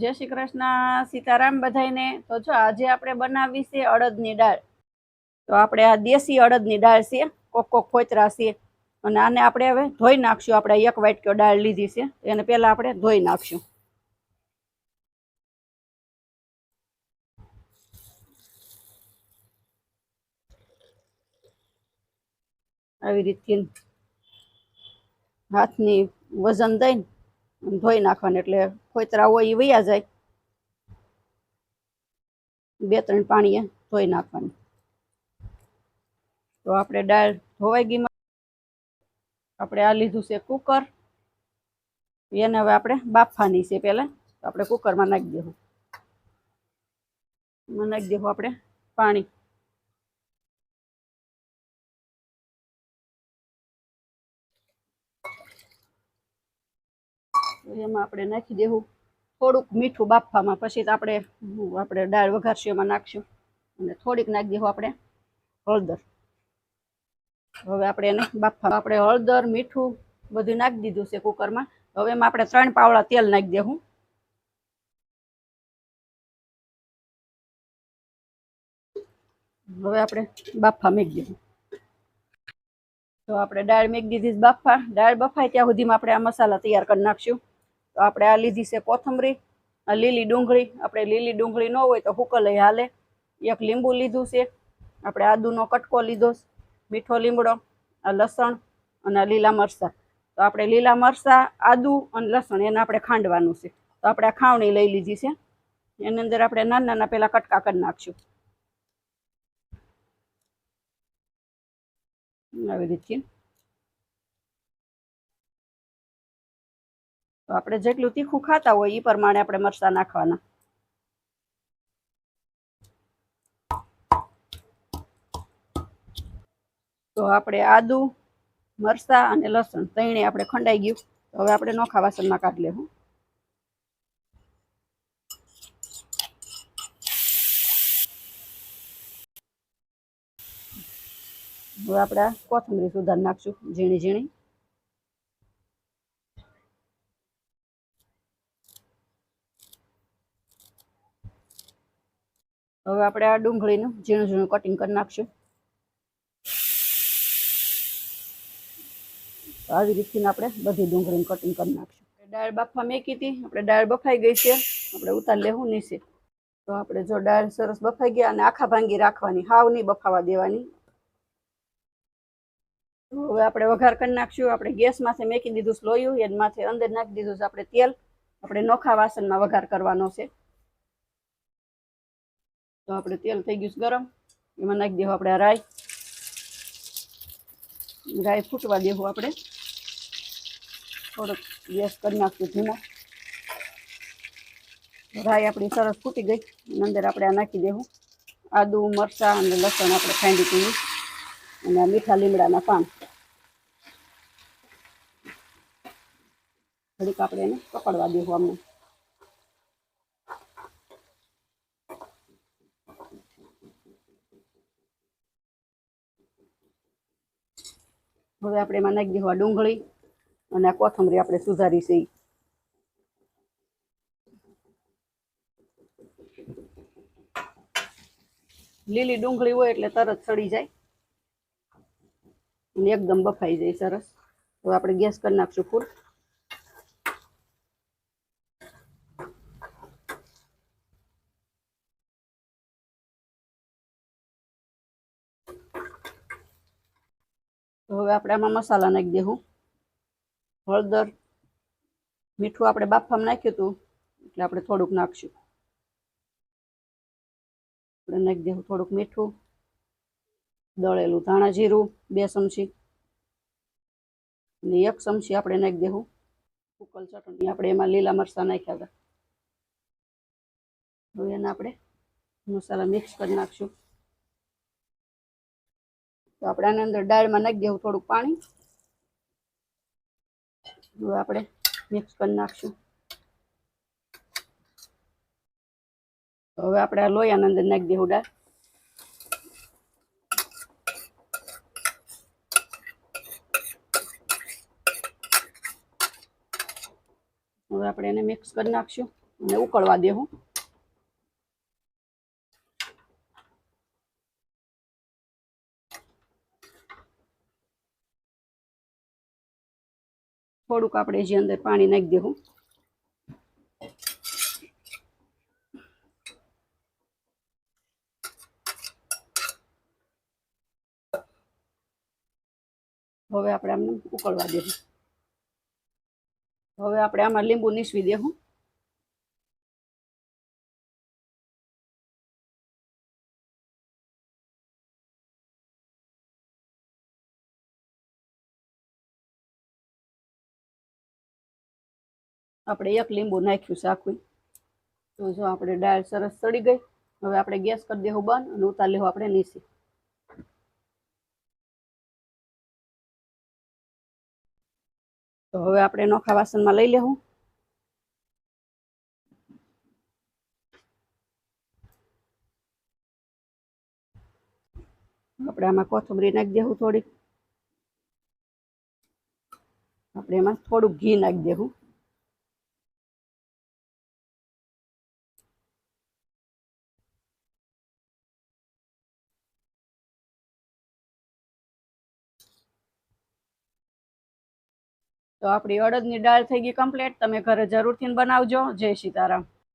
જય શ્રી કૃષ્ણ, સીતારામ બધાયને. તો જો આજે આપણે બનાવી છે અડદની દાળ. તો આપણે આ દેશી અડદની દાળ છે, કોક કોક ખોતરા છે. અને આને આપણે હવે ધોઈ નાખશું. આપણે એક વાટક્યો દાળ લીધી છે એને પહેલા આપણે ધોઈ નાખશું. આવી રીતથી હાથની વજન દઈને ધોઈ નાખવાનું, એટલે ખોતરા હોય એ વૈયા જાય. બે ત્રણ પાણીએ ધોઈ નાખવાનું. તો આપણે દાળ ધોવાઈ ગઈ આપણે આ લીધું છે કુકર. એને હવે આપણે બાફવાની છે પહેલાં. આપણે કુકરમાં નાખી દેવું. નાખી દેવું આપણે પાણી. એમાં આપણે નાખી દેવું. થોડુંક મીઠું બાફવામાં પછી આપણે આપણે દાળ વઘારશું, એમાં નાખશું. અને થોડીક નાખી દેવું આપણે હળદર. હવે આપણે એને બાફા આપણે હળદર, મીઠું બધું નાખી દીધું છે કુકરમાં. હવે એમાં આપણે ત્રણ પાવડા તેલ નાખી દેવું. હવે આપણે બાફા મેકી દેવું. તો આપણે દાળ મેકી દીધી બાફા દાળ બફાય ત્યાં સુધીમાં આપણે આ મસાલા તૈયાર કરી નાખશું. તો આપણે આ લીધી છે કોથમરી, આ લીલી ડુંગળી. આપણે લીલી ડુંગળી ન હોય તો હુકલઈ હાલે? એક લીંબુ લીધું છે. આપણે આદુનો કટકો લીધો મીઠો લીમડો, આ લસણ અને આ લીલા મરચાં. તો આપણે લીલા મરચાં, આદુ અને લસણ એને આપણે ખાંડવાનું છે. તો આપણે આ ખાવણી લઈ લીધી છે. એની અંદર આપણે નાના નાના પહેલાં કટકા કરી નાખશું. આવી રીતથી આપણે જેટલું તીખું ખાતા હોય એ પ્રમાણે આપણે મરચાં નાખવાના. તો આપણે આદુ, મરચાં અને લસણ ત્રણે આપણે ખંડાઈ ગયું. તો હવે આપણે નોખા વાસણમાં કાઢી લેવું. હવે આપણે કોથમરી સુધાર નાખશું ઝીણી ઝીણી. હવે આપણે આ ડુંગળીનું ઝીણું ઝીણું કટિંગ કરી નાખશું. આવી રીતથી આપણે બધી ડુંગળીનું કટિંગ કરી નાખશું. દાળ બાફવા મેકી હતી, આપણે દાળ બફાઈ ગઈ છે, આપણે ઉતાર લેવું નહીં છે. તો આપણે જો દાળ સરસ બફાઈ ગયા અને આખા ભાંગી રાખવાની, હાવ નહીં બફાવા દેવાની. હવે આપણે વઘાર કરી નાખશું, આપણે ગેસ માથે મેકી દીધું લોયું, એના માથે અંદર નાખી દીધું છે આપણે તેલ. આપણે નોખા વાસણમાં વઘાર કરવાનો છે. તો આપણે તેલ થઈ ગયું છે ગરમ. એમાં નાખી દેવું આપણે આ રાઈ. રાઈ ફૂટવા દેવું આપણે. થોડોક ગેસ કરી નાખશું ધીમો. રાઈ આપણી સરસ ફૂટી ગઈ. અને અંદર આપણે આ નાખી દેવું આદુ, મરચાં અને લસણ આપણે ખાંડી પીવું અને આ મીઠા લીમડાના પાન. ઘડીક આપણે એને પકડવા દેવું અમને હવે આપણે એમાં નાખી દેવા ડુંગળી અને આ કોથમરી આપણે સુધારી છે. લીલી ડુંગળી હોય એટલે તરત સડી જાય અને એકદમ બફાઈ જાય સરસ. હવે આપણે ગેસ કરી નાખશું ફૂલ. હવે આપણે આમાં મસાલા નાખી દેવું હળદર, મીઠું આપણે બાફામાં નાખ્યું હતું, એટલે આપણે થોડુંક નાખશું. આપણે નાખી દેવું થોડુંક મીઠું, દળેલું ધાણા જીરું, બે ચમચી, અને એક ચમચી આપણે નાખી દેવું ઉકલ ચટણી, આપણે એમાં લીલા મરચાં નાખ્યા હતા. હવે એને આપણે મસાલા મિક્સ કરી નાખશું. તો આપણે આની અંદર દાળમાં નાખી દેવું થોડુંક પાણી. આપણે મિક્સ કરી નાખશું. હવે આપણે આ લોયાની અંદર નાખી દેવું દાળ હવે આપણે એને મિક્સ કરી નાખશું અને ઉકળવા દેવું. થોડુંક આપણે જે અંદર પાણી નાખી દેવું. હવે આપણે આમને ઉકળવા દેવું. હવે આપણે આમાં લીંબુ નીસવી દેવું. આપણે એક લીંબુ નાખ્યું છે આખું તો જો આપણે દાળ સરસ સડી ગઈ, હવે આપણે ગેસ કરી દેવું બંધ અને ઉતાર લેવું આપણે નીસી તો હવે આપણે નોખા વાસણમાં લઈ લેવું. આપણે આમાં કોથમરી નાખી દેવું થોડીક. આપણે એમાં થોડુંક ઘી નાખી દેવું. તો આપણી અડદની દાળ થઈ ગઈ કમ્પ્લીટ તમે ઘરે જરૂરથી બનાવજો. જય સીતારામ.